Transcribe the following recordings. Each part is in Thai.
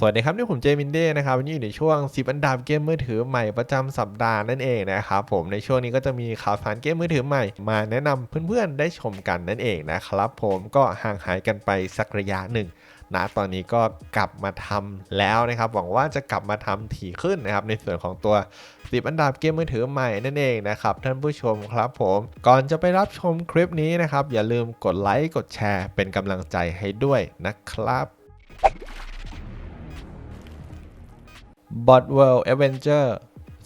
สวัสดีครับ นี่ผมเจมินเด้นะครับวันนี้อยู่ในช่วง 10 อันดับเกมมือถือใหม่ประจำสัปดาห์นั่นเองนะครับผมในช่วงนี้ก็จะมีข่าวสารเกมมือถือใหม่ มาแนะนำเพื่อนๆได้ชมกันนั่นเองนะครับผมก็ห่างหายกันไปสักระยะหนึ่งนะตอนนี้ก็กลับมาทำแล้วนะครับหวังว่าจะกลับมาทำถี่ขึ้นนะครับในส่วนของตัว10อันดับเกมมือถือใหม่นั่นเองนะครับท่านผู้ชมครับผมก่อนจะไปรับชมคลิปนี้นะครับอย่าลืมกดไลค์กดแชร์ เป็นกำลังใจให้ด้วยนะครับ Bot World Avenger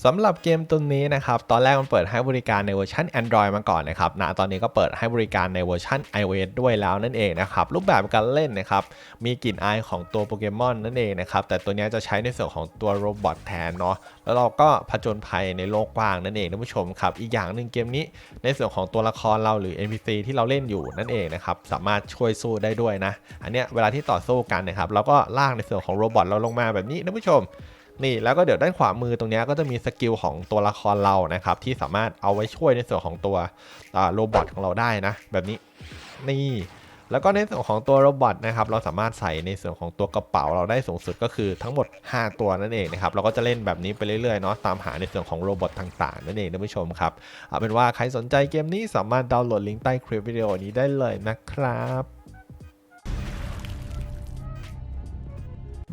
สำหรับเกมตัวนี้นะครับ ตอนแรกมันเปิดให้บริการในเวอร์ชัน Android มาก่อนนะครับนะตอนนี้ก็เปิดให้บริการในเวอร์ชัน iOS ด้วยแล้วนั่นเองนะครับ รูปแบบการเล่นนะครับ มีกลิ่นอายของตัวโปเกมอนนั่นเองนะครับ แต่ตัวนี้จะใช้ในส่วนของตัวโรบอทแทนเนาะ แล้วเราก็ผจญภัยในโลกกว้างนั่นเองท่านผู้ชมครับ อีกอย่างหนึ่งเกมนี้ ในส่วนของตัวละครเราหรือ NPC ที่เราเล่นอยู่นั่นเองนะครับ สามารถช่วยสู้ได้ด้วยนะ อันเนี้ยเวลาที่ต่อสู้กันนะครับ เราก็ลากในส่วนของโรบอทเราลงมาแบบนี้ท่านผู้ชม นี่แล้วก็เดี๋ยวด้านขวามือตรงนี้ก็จะมีสกิลของตัวละครเรานะครับที่สามารถเอาไว้ช่วยในส่วนของตัวโรบอทของเราได้นะ แบบนี้นี่แล้วก็ในส่วนของตัวโรบอทนะครับเราสามารถใส่ในส่วนของตัวกระเป๋าเราได้สูงสุดก็คือทั้งหมด 5 ตัวนั่นเองนะครับเราก็จะเล่นแบบนี้ไปเรื่อยๆเนาะตามหาในส่วนของโรบอทต่างๆนั่นเองท่านผู้ชมครับเอาเป็นว่าใครสนใจเกมนี้สามารถดาวน์โหลดลิงก์ใต้คลิปวิดีโอนี้ได้เลยนะครับ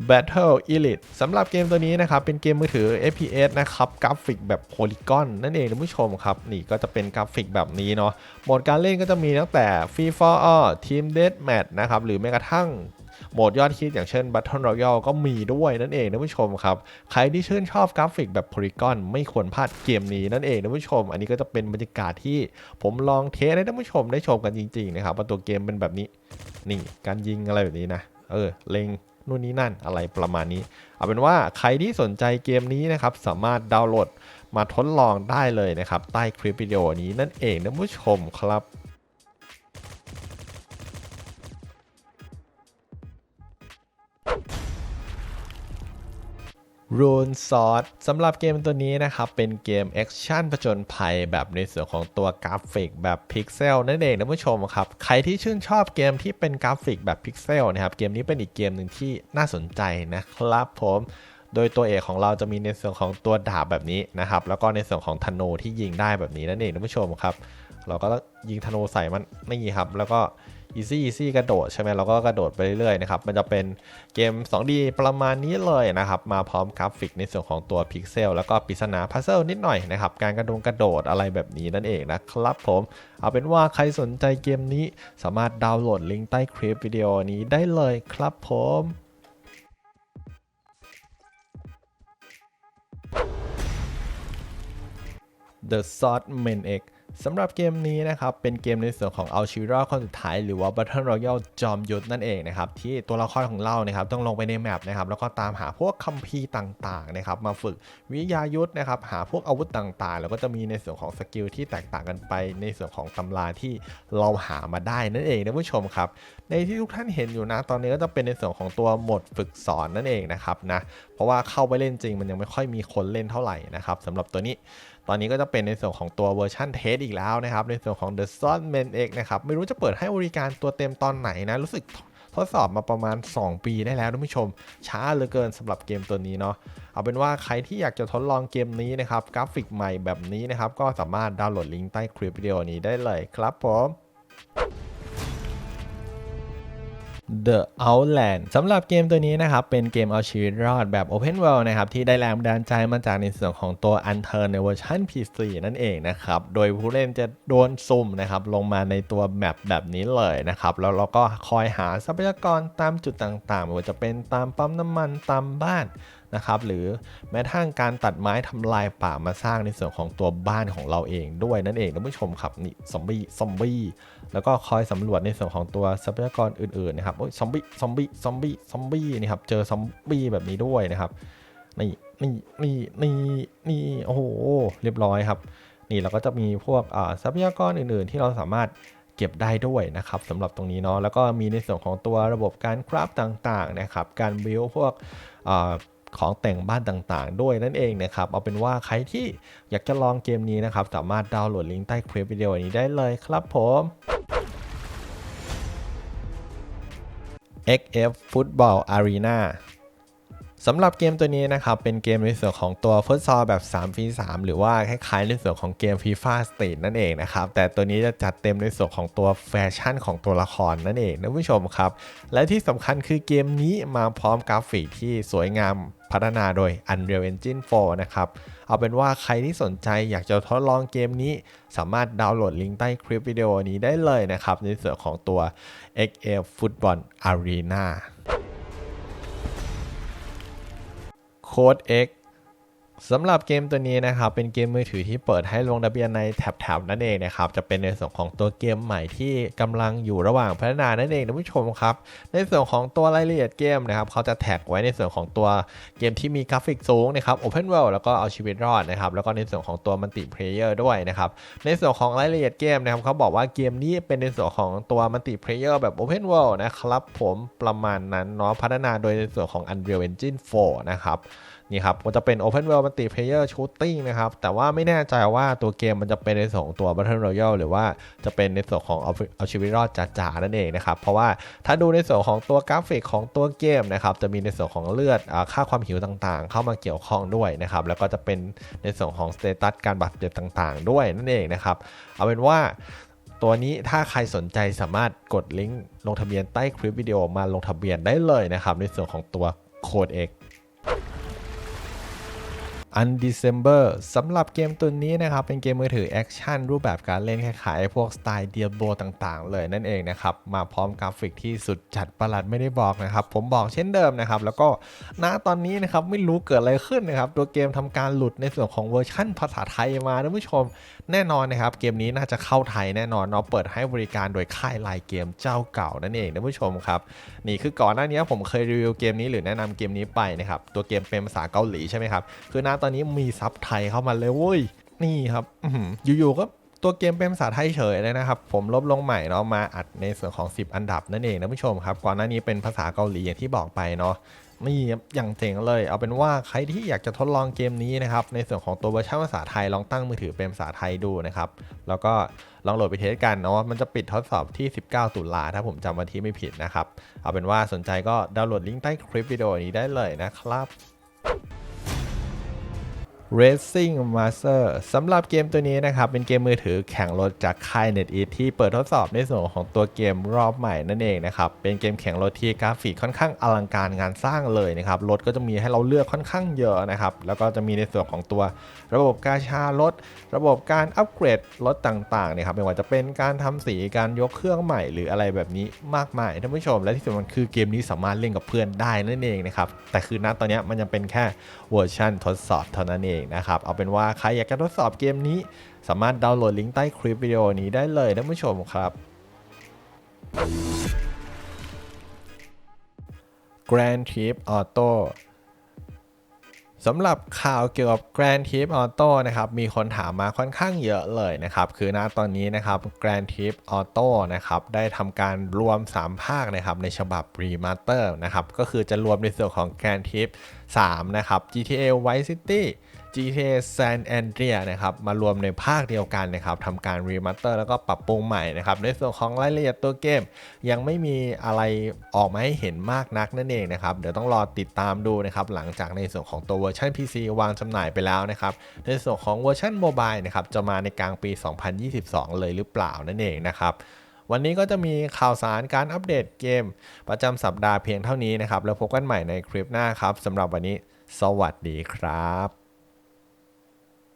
Battle Elite สำหรับเกมตัวนี้นะครับ เป็นเกมมือถือ FPS นะครับ กราฟิกแบบโพลีกอนนั่นเองท่านผู้ชมครับ นี่ก็จะเป็นกราฟิกแบบนี้เนาะโหมดการเล่นก็จะมีตั้งแต่ Free for All Team Deathmatch นะครับ หรือแม้กระทั่งโหมดยอดฮิตอย่างเช่น Battle Royale ก็มีด้วยนั่นเองท่านผู้ชมครับ ใครที่ชื่นชอบกราฟิกแบบโพลีกอนไม่ควรพลาดเกมนี้นั่นเองท่านผู้ชม อันนี้ก็จะเป็นบรรยากาศที่ผมลองเทสให้ท่านผู้ชมได้ชมกันจริงๆนะครับว่าตัวเกมเป็นแบบนี้ นี่การยิงอะไรแบบนี้นะ เออเล็ง นู่นนี่นั่นอะไรประมาณนี้ เอาเป็นว่าใครที่สนใจเกมนี้นะครับสามารถดาวน์โหลดมาทดลองได้เลยนะครับ ใต้คลิปวิดีโอนี้นั่นเองนะผู้ชมครับ รูนซอสสำหรับเกมตัวนี้นะครับ เป็นเกมแอคชั่นผจญภัยแบบในส่วนของตัวกราฟิกแบบพิกเซลนั่นเองท่านผู้ชมครับ ใครที่ชื่นชอบเกมที่เป็นกราฟิกแบบพิกเซลนะครับ เกมนี้เป็นอีกเกมหนึ่งที่น่าสนใจนะครับผมโดยตัวเอกของเราจะมีในส่วนของตัวดาบแบบนี้นะครับ แล้วก็ในส่วนของธนูที่ยิงได้แบบนี้นั่นเองท่านผู้ชมครับ เราก็ยิงธนูใส่มันนี่ครับ แล้วก็ easy easy กระโดดใช่ไหมเราก็กระโดดไปเรื่อยๆนะครับ มันจะเป็นเกม 2D ประมาณนี้เลยนะครับ มาพร้อมกราฟิกในส่วนของตัวพิกเซลแล้วก็ปริศนาพัซเซิลนิดหน่อยนะครับ การกระโดดกระโดดอะไรแบบนี้นั่นเองนะครับผม เอาเป็นว่าใครสนใจเกมนี้สามารถดาวน์โหลดลิงก์ใต้คลิปวิดีโอนี้ได้เลยครับผม The Sword Man X สำหรับเกมนี้นะครับ เป็นเกมในส่วนของเอาชีวิตรอดคนสุดท้ายหรือว่า Battle Royale จอมยุทธนั่นเองนะครับ ที่ตัวละครของเรานะครับต้องลงไปในแมปนะครับแล้วก็ตามหาพวกคัมภีร์ต่างๆนะครับมาฝึกวิทยายุทธนะครับหาพวกอาวุธต่างๆ แล้วก็จะมีในส่วนของสกิลที่แตกต่างกันไป ในส่วนของตำราที่เราหามาได้นั่นเองนะผู้ชมครับในที่ทุกท่านเห็นอยู่นะตอนนี้ก็จะเป็นในส่วนของตัวโหมดฝึกสอนนั่นเองนะครับนะเพราะว่าเข้าไปเล่นจริงมันยังไม่ค่อยมีคนเล่นเท่าไหร่นะครับสำหรับตัวนี้ ตอนนี้ก็จะเป็นในส่วนของตัวเวอร์ชันเทสอีกแล้วนะครับ ในส่วนของ The s o n m a n X นะครับ ไม่รู้จะเปิดให้บริการตัวเต็มตอนไหนนะ รู้สึกทดสอบมาประมาณ 2 ปีได้แล้วท่านผู้ชม ช้าเหลือเกินสำหรับเกมตัวนี้เนาะเอาเป็นว่าใครที่อยากจะทดลองเกมนี้นะครับ กราฟิกใหม่แบบนี้นะครับ ก็สามารถดาวน์โหลดลิงก์ใต้คลิปวิดีโอนี้ได้เลยครับผม The Outland สำหรับเกมตัวนี้นะครับ เป็นเกมเอาชีวิตรอดแบบ Open World นะครับ ที่ได้แรงบันดาลใจมาจากในส่วนของตัว Unturn ในเวอร์ชัน PC นั่นเองนะครับ โดยผู้เล่นจะโดนซุ่มนะครับ ลงมาในตัวแมปแบบนี้เลยนะครับ แล้วเราก็คอยหาทรัพยากรตามจุดต่างๆไม่ว่าจะเป็นตามปั๊มน้ำมันตามบ้าน นะครับหรือแม้ทั้งการตัดไม้ทำลายป่ามาสร้างในส่วนของตัวบ้านของเราเองด้วยนั่นเองท่านผู้ชมครับนี่ซอมบี้ซอมบี้แล้วก็คอยสำรวจในส่วนของตัวทรัพยากรอื่นๆนะครับโอ้ยซอมบี้ซอมบี้ซอมบี้ซอมบี้นี่ครับเจอซอมบี้แบบนี้ด้วยนะครับนี่นี่นี่นี่นี่โอ้โหเรียบร้อยครับ นี่เราก็จะมีพวกทรัพยากรอื่นๆ ที่เราสามารถเก็บได้ด้วยนะครับสำหรับตรงนี้เนาะแล้วก็มีในส่วนของตัวระบบการคราฟต่างๆนะครับการบิวพวกอ่า ของแต่งบ้านต่างๆ ด้วยนั่นเองนะครับ เอาเป็นว่าใครที่อยากจะลองเกมนี้นะครับ สามารถดาวน์โหลดลิงก์ใต้คลิปวิดีโอนี้ได้เลยครับผม XF Football Arena สำหรับเกมตัวนี้นะครับ เป็นเกมในส่วนของตัวฟุตซอลแบบ3 v 3หรือว่าคล้ายๆในส่วนของเกม FIFA Street นั่นเองนะครับ แต่ตัวนี้จะจัดเต็มในส่วนของตัวแฟชั่นของตัวละครนั่นเองนะผู้ชมครับ และที่สำคัญคือเกมนี้มาพร้อมกราฟิกที่สวยงามพัฒนาโดย Unreal Engine 4 นะครับ เอาเป็นว่าใครที่สนใจอยากจะทดลองเกมนี้ สามารถดาวน์โหลดลิงก์ใต้คลิปวิดีโอนี้ได้เลยนะครับ ในส่วนของตัว XL Football Arena โค้ด X สำหรับเกมตัวนี้นะครับเป็นเกมมือถือที่เปิดให้ลงทะเบียนในแท็บๆนั่นเองนะครับจะเป็นในส่วนของตัวเกมใหม่ที่กำลังอยู่ระหว่างพัฒนานั่นเองท่านผู้ชมครับในส่วนของตัวรายละเอียดเกมนะครับเขาจะแท็กไว้ในส่วนของตัวเกมที่มีกราฟิกสูงนะครับ Open World แล้วก็เอาชีวิตรอดนะครับแล้วก็ในส่วนของตัวมัลติเพลเยอร์ด้วยนะครับในส่วนของรายละเอียดเกมนะครับเขาบอกว่าเกมนี้เป็นในส่วนของตัวมัลติเพลเยอร์แบบ Open World นะครับผมประมาณนั้นเนาะพัฒนาโดยในส่วนของ Unreal Engine 4 นะครับ นี่ครับมันจะเป็น Open World Multiplayer Shooting นะครับ แต่ว่าไม่แน่ใจว่าตัวเกมมันจะเป็นในส่วนของตัว Battle Royale หรือว่าจะเป็นในส่วนของเอาเอาชีวิตรอดจ๋าๆนั่นเองนะครับ เพราะว่าถ้าดูในส่วนของตัวกราฟิกของตัวเกมนะครับ จะมีในส่วนของเลือดค่าความหิวต่างๆ เข้ามาเกี่ยวข้องด้วยนะครับ แล้วก็จะเป็นในส่วนของสเตตัสการบาดเจ็บต่างๆ ด้วยนั่นเองนะครับ เอาเป็นว่าตัวนี้ถ้าใครสนใจสามารถกดลิงก์ลงทะเบียนใต้คลิปวิดีโอมาลงทะเบียนได้เลยนะครับ ในส่วนของตัวโค้ด X Undecember สำหรับเกมตัวนี้นะครับ เป็นเกมมือถือแอคชั่นรูปแบบการเล่นคล้ายๆพวกสไตล์เดียโบต่างๆ เลยนั่นเองนะครับ มาพร้อมกราฟิกที่สุดจัดประหลัดไม่ได้บอกนะครับ ผมบอกเช่นเดิมนะครับ แล้วก็ณตอนนี้นะครับ ไม่รู้เกิดอะไรขึ้นนะครับ ตัวเกมทำการหลุดในส่วนของเวอร์ชั่นภาษาไทยมาท่านผู้ชมแน่นอนนะครับ เกมนี้น่าจะเข้าไทยแน่นอนเนาะเปิดให้บริการโดยค่ายไลน์เกมเจ้าเก่านั่นเองท่านผู้ชมครับนี่คือก่อนหน้านี้ผมเคยรีวิวเกมนี้หรือแนะนำเกมนี้ไปนะครับตัวเกมเป็นภาษาเกาหลีใช่ไหมครับคือณตอนนี้มีซับไทยเข้ามาเลยเว้ยนี่ครับอยู่ๆก็ตัวเกมเป็นภาษาไทยเฉยเลยนะครับ ผมลบลงใหม่เนาะมาอัดในส่วนของ 10 อันดับนั่นเองนะผู้ชมครับ ก่อนหน้านี้เป็นภาษาเกาหลีอย่างที่บอกไปเนาะนี่อย่างเจ๋งเลย เอาเป็นว่าใครที่อยากจะทดลองเกมนี้นะครับ ในส่วนของตัวเวอร์ชันภาษาไทยลองตั้งมือถือเป็นภาษาไทยดูนะครับ แล้วก็ลองโหลดไปเทสกันเนาะมันจะปิดทดสอบที่ 19 ตุลาถ้าผมจำวันที่ไม่ผิดนะครับ เอาเป็นว่าสนใจก็ดาวน์โหลดลิงก์ใต้คลิปวิดีโอนี้ได้เลยนะครับ Racing Master สำหรับเกมตัวนี้นะครับ เป็นเกมมือถือแข่งรถจากค่าย NetEase ที่เปิดทดสอบในส่วนของตัวเกมรอบใหม่นั่นเองนะครับ เป็นเกมแข่งรถที่กราฟิกค่อนข้างอลังการงานสร้างเลยนะครับ รถก็จะมีให้เราเลือกค่อนข้างเยอะนะครับ แล้วก็จะมีในส่วนของตัวระบบกาชารถ ระบบการอัปเกรดรถต่างๆนะครับไม่ว่าจะเป็นการทำสีการยกเครื่องใหม่ หรืออะไรแบบนี้มากมายท่านผู้ชมและที่สำคัญคือเกมนี้สามารถเล่นกับเพื่อนได้นั่นเองนะครับแต่คือณตอนนี้มันยังเป็นแค่เวอร์ชันทดสอบเท่านั้นเองนะครับ เอาเป็นว่าใครอยากจะทดสอบเกมนี้ สามารถดาวน์โหลดลิงก์ใต้คลิปวิดีโอนี้ได้เลยท่านผู้ชมครับ Grand Theft Auto สำหรับข่าวเกี่ยวกับ Grand Theft Auto นะครับมีคนถามมาค่อนข้างเยอะเลยนะครับ คือณตอนนี้นะครับ Grand Theft Auto นะครับได้ทำการรวม 3 ภาคนะครับในฉบับ Remaster นะครับก็คือจะรวมในส่วนของ Grand Theft 3 นะครับ GTA Vice City GTA San Andreas นะครับมารวมในภาคเดียวกันนะครับทำการรีมาสเตอร์แล้วก็ปรับปรุงใหม่นะครับในส่วนของรายละเอียดตัวเกม ยังไม่มีอะไรออกมาให้เห็นมากนักนั่นเองนะครับเดี๋ยวต้องรอติดตามดูนะครับหลังจากในส่วนของตัวเวอร์ชัน PC วางจำหน่ายไปแล้วนะครับในส่วนของเวอร์ชันโมบายนะครับจะมาในกลางปี 2022 เลยหรือเปล่านั่นเองนะครับ วันนี้ก็จะมีข่าวสารการอัปเดตเกม ประจำสัปดาห์เพียงเท่านี้นะครับ แล้วพบกันใหม่ในคลิปหน้าครับสำหรับวันนี้ สวัสดีครับ